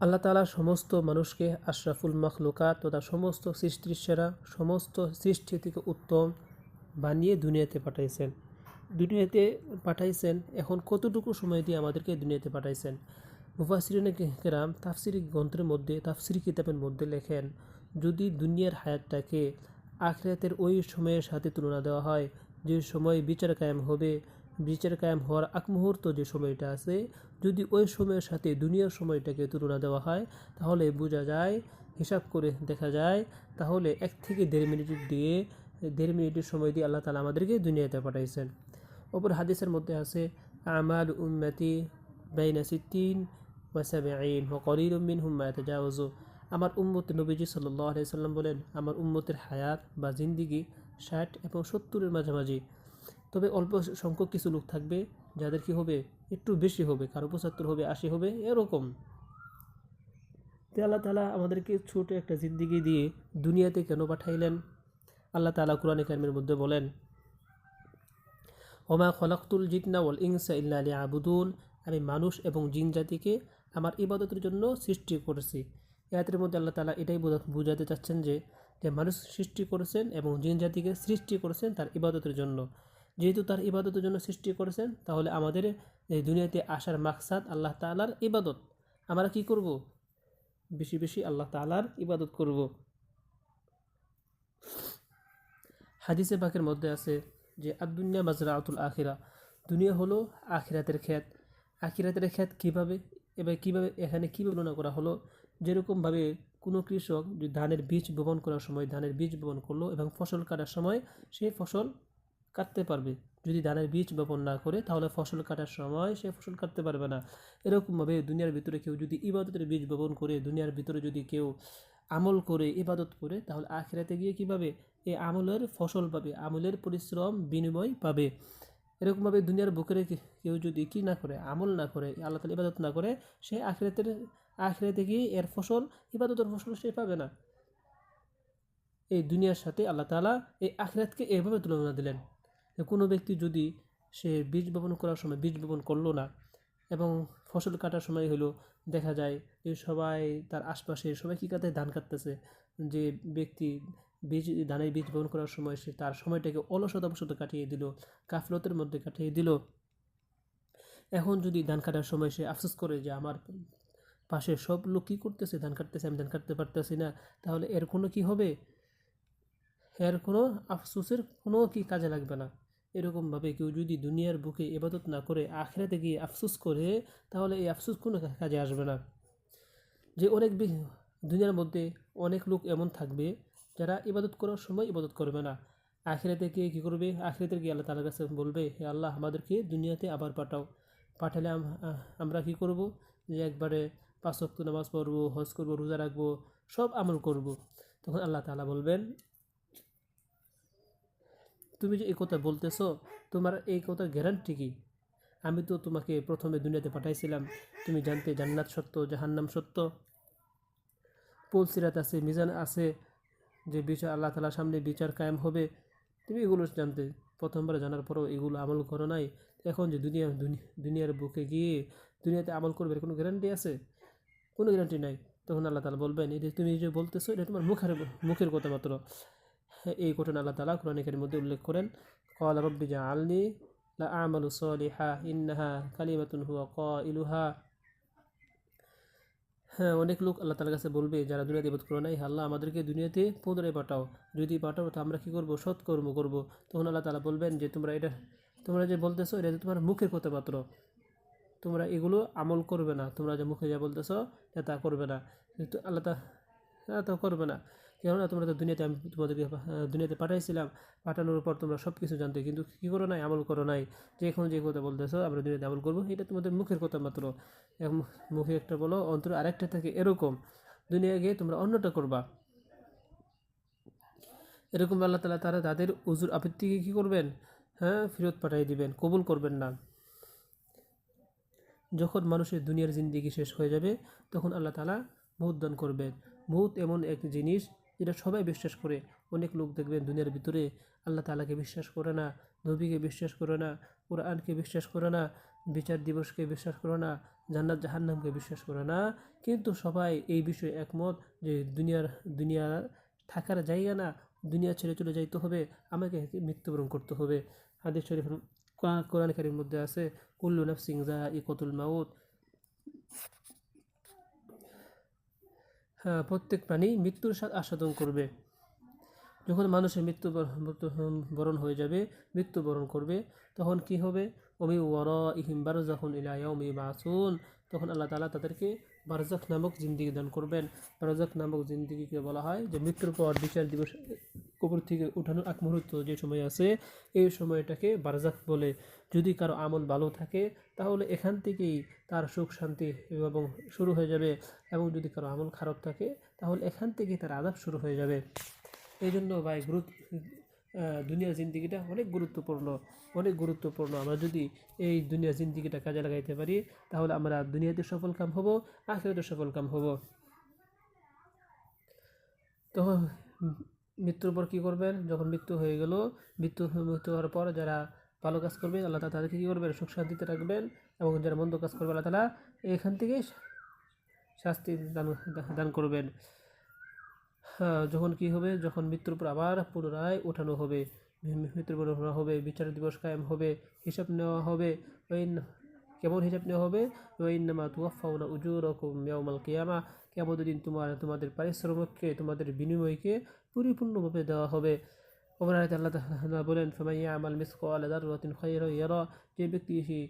আল্লাহ তালা সমস্ত মানুষকে আশরাফুল মখলুকাত তথা সমস্ত সৃষ্টির সেরা, সমস্ত সৃষ্টি থেকে উত্তম বানিয়ে দুনিয়াতে পাঠাইছেন। দুনিয়াতে পাঠাইছেন, এখন কতটুকু সময় দিয়ে আমাদেরকে দুনিয়াতে পাঠাইছেন? মুফাসিরিনে কেরাম তাফসিরি গ্রন্থের মধ্যে, তাফসিরি কিতাবের মধ্যে লেখেন, যদি দুনিয়ার হায়াতটাকে আখরাতের ওই সময়ের সাথে তুলনা দেওয়া হয়, যে সময় বিচার কায়েম হবে বিচার কায়েম হওয়ার আগ মুহূর্ত যে সময়টা আছে, যদি ওই সময়ের সাথে দুনিয়ার সময়টাকে তুলনা দেওয়া হয়, তাহলে বোঝা যায়, হিসাব করে দেখা যায়, তাহলে এক থেকে দেড় মিনিট দিয়ে, দেড় মিনিটের সময় দিয়ে আল্লাহ তালা আমাদেরকে দুনিয়াতে পাঠাইছেন। অপর হাদিসের মধ্যে আছে আমার উম্মতি বাইনা সিদ্দিন ওয়াসাবেইন ও কলিল মিন হুম্মা তাজাওয়াজু। আমার উম্মত নবীজি সাল্লাহ আলাইসাল্লাম বলেন, আমার উম্মতের হায়াত বা জিন্দিগি ষাট এবং সত্তরের মাঝামাঝি। তবে অল্প সংখ্যক কিছু লোক থাকবে, যাদের কি হবে? একটু বেশি হবে, কারও পঁচাত্তর হবে, আশি হবে, এরকম। তো আল্লাহ তালা আমাদেরকে ছোট একটা জিন্দিগি দিয়ে দুনিয়াতে কেন পাঠাইলেন? আল্লাহ তালা কোরআন কারিমের মধ্যে বলেন, ওমা খলাক্তুল জিতনা ওয়াল ইনসা ইল্লা আলী আবুদুন আমি মানুষ এবং জিন জাতিকে আমার ইবাদতের জন্য সৃষ্টি করেছি। এয়াতের মধ্যে আল্লাহ তালা এটাই বোঝা- বোঝাতে চাচ্ছেন যে যে মানুষ সৃষ্টি করেছেন এবং জিন জাতিকে সৃষ্টি করেছেন তার ইবাদতের জন্য। যেহেতু তার ইবাদতের জন্য সৃষ্টি করেছেন, তাহলে আমাদের এই দুনিয়াতে আসার মাকসাদ আল্লাহ তালার ইবাদত। আমরা কি করব? বেশি বেশি আল্লাহ তালার ইবাদত করব। হাদিসে পাকের মধ্যে আছে যে আদুনিয়া মাজরা আতুল আখিরা। দুনিয়া হলো আখিরাতের ক্ষেত আখিরাতের ক্ষেত কীভাবে এবার কীভাবে এখানে কী বর্ণনা করা হলো? যেরকমভাবে কোনো কৃষক ধানের বীজ বপন করার সময়, ধানের বীজ বপন করল এবং ফসল কাটার সময় সেই ফসল কাটতে পারবে। যদি ধানের বীজ বপন না করে, তাহলে ফসল কাটার সময় সে ফসল কাটতে পারবে না। এরকমভাবে দুনিয়ার ভিতরে কেউ যদি ইবাদতের বীজ বপন করে, দুনিয়ার ভিতরে যদি কেউ আমল করে, ইবাদত করে, তাহলে আখেরাতে গিয়ে কীভাবে এই আমলের ফসল পাবে, আমলের পরিশ্রম বিনিময় পাবে। এরকমভাবে দুনিয়ার বুকের কেউ যদি কি না করে, আমল না করে, আল্লাহ তালা ইবাদত না করে, সে আখেরাতের, আখেরাতে গিয়ে এর ফসল, ইবাদতের ফসল সে পাবে না। এই দুনিয়ার সাথে আল্লাহ তালা এই আখেরাতকে এভাবে তুলনা দিলেন। কোনো ব্যক্তি যদি সে বীজ বপন করার সময় বীজ বপন করল না এবং ফসল কাটার সময় হলো, দেখা যায় যে সবাই তার আশপাশে সবাই কী কাটে ধান কাটতেছে? যে ব্যক্তি বীজ, ধানের বীজ বপন করার সময় সে তার সময়টাকে অলসতা বসত কাটিয়ে দিল কাফলতের মধ্যে কাটিয়ে দিল। এখন যদি ধান কাটার সময় সে আফসোস করে যে আমার পাশে সব লোক কী করতেছে? ধান কাটতেছে, আমি ধান কাটতে পারতেছি না, তাহলে এর কোনো কি হবে? এর কোনো আফসোসের কোনো কি কাজে লাগবে না। এরকমভাবে কেউ যদি দুনিয়ার বুকে ইবাদত না করে আখেরাতে গিয়ে আফসোস করে, তাহলে এই আফসোস কোনো কাজে আসবে না। যে অনেক দুনিয়ার মধ্যে অনেক লোক এমন থাকবে যারা ইবাদত করার সময় ইবাদত করবে না। আখেরাতে গিয়ে কী করবে? আখেরাতে গিয়ে আল্লাহ তালার কাছে বলবে, হে আল্লাহ, আমাদেরকে দুনিয়াতে আবার পাঠাও। পাঠালে আমরা কি করব? যে একবারে পাঁচ ওয়াক্ত নামাজ পড়ব, হজ করব, রোজা রাখব, সব আমল করব। তখন আল্লাহ তাআলা বলবেন তুমি যে এই কথা বলতেছো, তোমার এই কথার গ্যারান্টি কি? আমি তো তোমাকে প্রথমে দুনিয়াতে পাঠাইছিলাম। তুমি জানতে জান্নাত সত্য, জাহান্নাম সত্য? পোল সিরাত আছে, মিজান আছে, যে বিচার, আল্লাহ তালার সামনে বিচার কায়েম হবে। তুমি এগুলো জানতে, প্রথমবার জানার পরও এগুলো আমল করো নাই। এখন যে দুনিয়া, দুনি- দুনিয়ার বুকে গিয়ে দুনিয়াতে আমল করবে কোনো গ্যারান্টি আছে? কোনো গ্যারান্টি নাই। তখন আল্লাহ তালা বলবেন যে তুমি যে বলতেছো, এটা তোমার মুখের মুখের কথা মাত্র এই ঘটনা আল্লাহ তালা কোরআনিকের মধ্যে উল্লেখ করেন, কল রব্বি জা আল্লি লা সলিহা, ইন্নাহা কালিমাতুন হুয়া ক ইলুহা হ্যাঁ অনেক লোক আল্লাহ তালার কাছে বলবে, যারা দুনিয়াতে বোধ করো নাই আল্লাহ আমাদেরকে দুনিয়াতে পুনরায় পাঠাও। যদি পাঠাও তো আমরা কী করব? সৎকর্ম করব। তখন আল্লাহ তালা বলবেন যে, তোমরা এটা, তোমরা যে বলতেছো এটা তোমার মুখের কথা পাত্র তোমরা এগুলো আমল করবে না। তোমরা যে মুখে যা বলতেছো, এটা তা করবে না। কিন্তু আল্লাহ তা হ্যাঁ, তা করবে না। কেননা তোমরা তো দুনিয়াতে আমি তোমাদেরকে দুনিয়াতে পাঠাইছিলাম, পাঠানোর পর তোমরা সব কিছু জানতে, কিন্তু কী করো নাই, আমল করো নাই, যে এখন যে কথা বলতেছো, আমরা দুনিয়াতে আমল করব, এটা তোমাদের মুখের কথা মাত্র। মুখে একটা বলো, অন্তর আরেকটা থাকে, এরকম। দুনিয়া গিয়ে তোমরা অন্যটা করবা। এরকম আল্লাহ তালা তারা তাদের উজুর আপত্তিকে কী করবেন? হ্যাঁ ফেরত পাঠিয়ে দিবেন, কবুল করবেন না। যখন মানুষের দুনিয়ার জিন্দিগি শেষ হয়ে যাবে, তখন আল্লাহ তালা মৌত দান করবেন। মৌত এমন এক জিনিস যেটা সবাই বিশ্বাস করে। অনেক লোক দেখবেন দুনিয়ার ভিতরে আল্লাহ তালাকে বিশ্বাস করে না, নবীকে বিশ্বাস করে না, কোরআনকে বিশ্বাস করে না, বিচার দিবসকে বিশ্বাস করো না, জান্নাত জাহান্নামকে বিশ্বাস করে না। কিন্তু সবাই এই বিষয়ে একমত যে দুনিয়ার, দুনিয়া থাকার জায়গা না, দুনিয়া ছেড়ে চলে যাইতে হবে, আমাকে মৃত্যুবরণ করতে হবে। হাদিস শরীফ কোরআন কারির মধ্যে আছে, কুল্লু নাফসিং জা ইকতুল মাউত। হ্যাঁ প্রত্যেক প্রাণী মৃত্যুর আস্বাদন করবে। যখন মানুষের মৃত্যু বর- বরণ হয়ে যাবে মৃত্যুবরণ করবে, তখন কি হবে? অমি ওয়ার ইহিম যখন ইলায়মি বাসুন তখন আল্লাহ তালা তাদেরকে বারজাক নামক জিন্দিগি দান করবেন। বারজাক নামক জিন্দিগিকে বলা হয় যে মৃত্যুর পর বিচার দিবস কবর থেকে উঠানোর এক মুহূর্ত যে সময় আছে, এই সময়টাকে বারজাক বলে। যদি কারও আমল ভালো থাকে, তাহলে এখান থেকেই তার সুখ, শান্তি এবং শুরু হয়ে যাবে। এবং যদি কারও আমল খারাপ থাকে, তাহলে এখান থেকেই তার আদাব শুরু হয়ে যাবে। এই জন্য ভাই গুরুত্ব দুনিয়ার জিন্দিগিটা অনেক গুরুত্বপূর্ণ অনেক গুরুত্বপূর্ণ। আমরা যদি এই দুনিয়ার জিন্দিগিটা কাজে লাগাইতে পারি, তাহলে আমরা দুনিয়াতে সফল কাম হব, আখেরাতে সফল কাম হব। তখন মৃত্যুর পর কী করবেন? যখন মৃত্যু হয়ে গেল, মৃত্যু মৃত্যু হওয়ার পর যারা ভালো কাজ করবে আল্লাহ তালা তাদেরকে কী করবেন? সুখ শান্তিতে রাখবেন এবং যারা মন্দ কাজ করবে আল্লাহ তালা এখান থেকে শাস্তি দান দান করবেন। হ্যাঁ যখন কি হবে? যখন মৃত্যুর পর আবার পুনরায় ওঠানো হবে। মৃত্যুর পর ওঠানো হবে, বিচার দিবস কায়েম হবে, হিসাব নেওয়া হবে। ওই কেমন হিসাব নেওয়া হবে? ওই নামা তুয়াফাউনা উজুরকুম ইয়াউমাল কিয়ামা। কেমন তোমার, তোমাদের পারিশ্রমিককে, তোমাদের বিনিময়কে পরিপূর্ণভাবে দেওয়া হবে। ওমর আয়াতে আল্লাহ বলেন ফামাইয়া আমাল মিসকাল দাররাতিন খায়রা ইয়ারা যে ব্যক্তি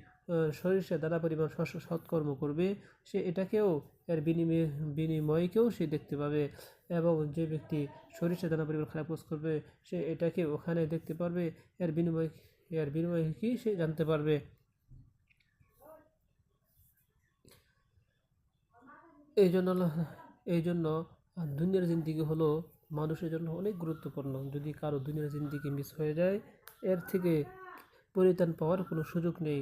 সরিষা দানা পরিমাণ সৎ- সৎকর্ম করবে, সে এটাকেও, এর বিনিময়, বিনিময়কেও সে দেখতে পাবে। এবং যে ব্যক্তি সরিষা দানা পরিমাণ খারাপ কাজ করবে, সে এটাকে ওখানে দেখতে পারবে, এর বিনিময় এর বিনিময় কি সে জানতে পারবে। এই জন্য এই জন্য দুনিয়ার জিন্দিগি হলো মানুষের জন্য অনেক গুরুত্বপূর্ণ। যদি কারও দুনিয়ার জিন্দিগি মিস হয়ে যায়, এর থেকে পরিত্রাণ পাওয়ার কোনো সুযোগ নেই।